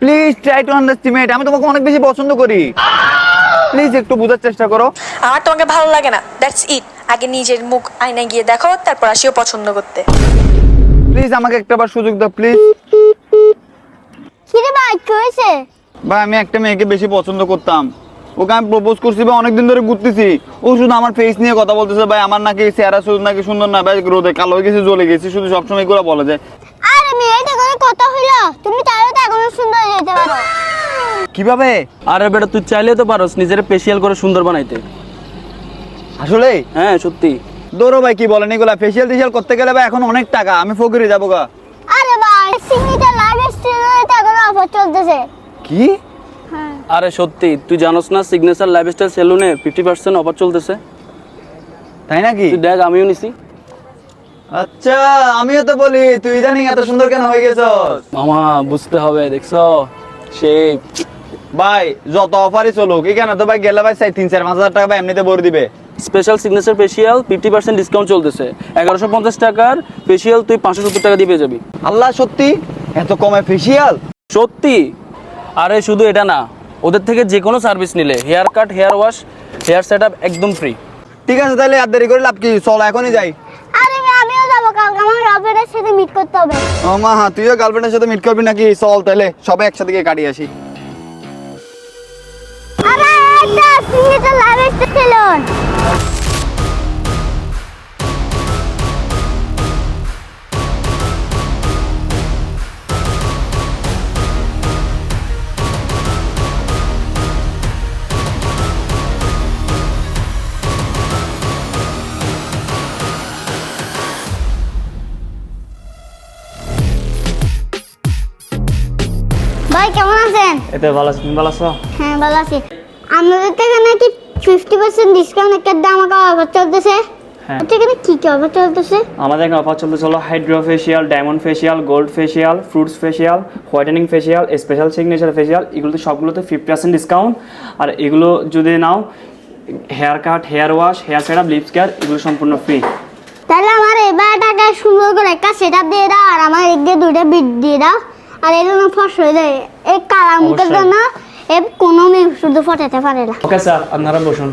Please try to underestimate আমি তোমাকে অনেক বেশি পছন্দ করি। প্লিজ একটু বোঝার চেষ্টা করো। আমার তোমাকে ভালো লাগে না। দ্যাটস ইট আগে নিজের মুখ আয়নায় গিয়ে দেখো তারপর আসিও পছন্দ করতে। প্লিজ আমাকে একটা বার সুযোগ দাও প্লিজ কিরে ভাই কি হয়েছে? ভাই আমি একটা মেয়েকে বেশি পছন্দ করতাম। ওকে আমি প্রপোজ করছি ভাই অনেকদিন ধরে ঘুরতেছি। ও শুধু আমার ফেস নিয়ে কথা বলতেছে ভাই আমার নাকি চেহারা শুধু নাকি সুন্দর না ভাই রোদে কালো হয়ে গেছে জ্বলে গেছি শুধু সবসময় করে বলা যায়। আরে মেয়েটা করে কথা হইল? তুমি তাহলে তো এখনও সুন্দর হয়ে যেতে পারো কীভাবে? আরে বেটা তুই চাইলে তো পারোস নিজের স্পেশাল করে সুন্দর বানাইতে। আসলে? হ্যাঁ সত্যি। দৌড়ো ভাই কি বলেন? এগুলা ফেসিয়াল টেসিয়াল করতে গেলে ভাই এখন অনেক টাকা আমি ফকিরে যাব গা। আরে ভাই সিমিটা লাইভ স্ট্রিমে এখনও অফার চলতেছে। কি? হ্যাঁ। আরে সত্যি তুই জানোস না সিগনেচার লাইফস্টাইল সেলুনে ফিফটি পার্সেন্ট অফার চলতেছে। তাই নাকি? তুই দেখ আমিও নিছি। আচ্ছা আমিও তো বলি তুই ইদানিং এত সুন্দর কেন হয়ে গেছস? মামা বুঝতে হবে দেখছ? সেই ভাই যত অফারই চলুক এখানে তো ভাই গেলে ভাই চাই তিন চার পাঁচ হাজার টাকা ভাই এমনিতে ভরে দিবে। Special signature facial fifty percent discount চলতেছে। এগারোশো পঞ্চাশ টাকার ফেসিয়াল তুই পাঁচশো সত্তর টাকা দিয়ে পেয়ে যাবি। আল্লাহ সত্যি? এত কমে ফেসিয়াল সত্যি? আরে শুধু এটা না ওদের থেকে যে কোনো সার্ভিস নিলে haircut hair wash hair set up একদম ফ্রি ঠিক আছে তাহলে আর দেরি করে লাভ কি? চল এখনই যাই। আরে আমিও যাব কালকে আমার গার্লফ্রেন্ডের সাথে মিট করতে হবে। ও মা হ্যাঁ তুইও গার্লফ্রেন্ডের সাথে মিট করবি নাকি? চল তাহলে সবাই একসাথে গিয়ে কাটিয়ে আসি। সিমিটা লাইভ স্টেশন ভাই কেমন আছেন? এতে ভালো আছি তুমি ভালো আছো? হ্যাঁ ভালো আছি। আপনাদের থেকে নাকি ফিফটি পার্সেন্ট ডিসকাউন্ট একটা দাম অফার চলতেছে? হ্যাঁ। এখানে কি কি অফার চলতেছে? আমাদের এখানে অফার চলতে চলো hydro facial diamond facial gold facial fruits facial whitening facial special signature facial এগুলোতে সবগুলোতে ফিফটি পার্সেন্ট ডিসকাউন্ট আর এগুলো যদি নাও haircut hair wash hair set up lips care এগুলো সম্পূর্ণ ফ্রি তাহলে আমার এবার টাকা সুন্দর করে একটা সেট দিয়ে দাও আর আমার এদিকে দুইটা বিট দিয়ে দাও। আর এই জন্য ফস হয়ে যায়। এই কালা মুখের জন্য এ কোনো মেয়ে শুধু ফটাতে পারে না। ওকে স্যার আপনারা বসুন।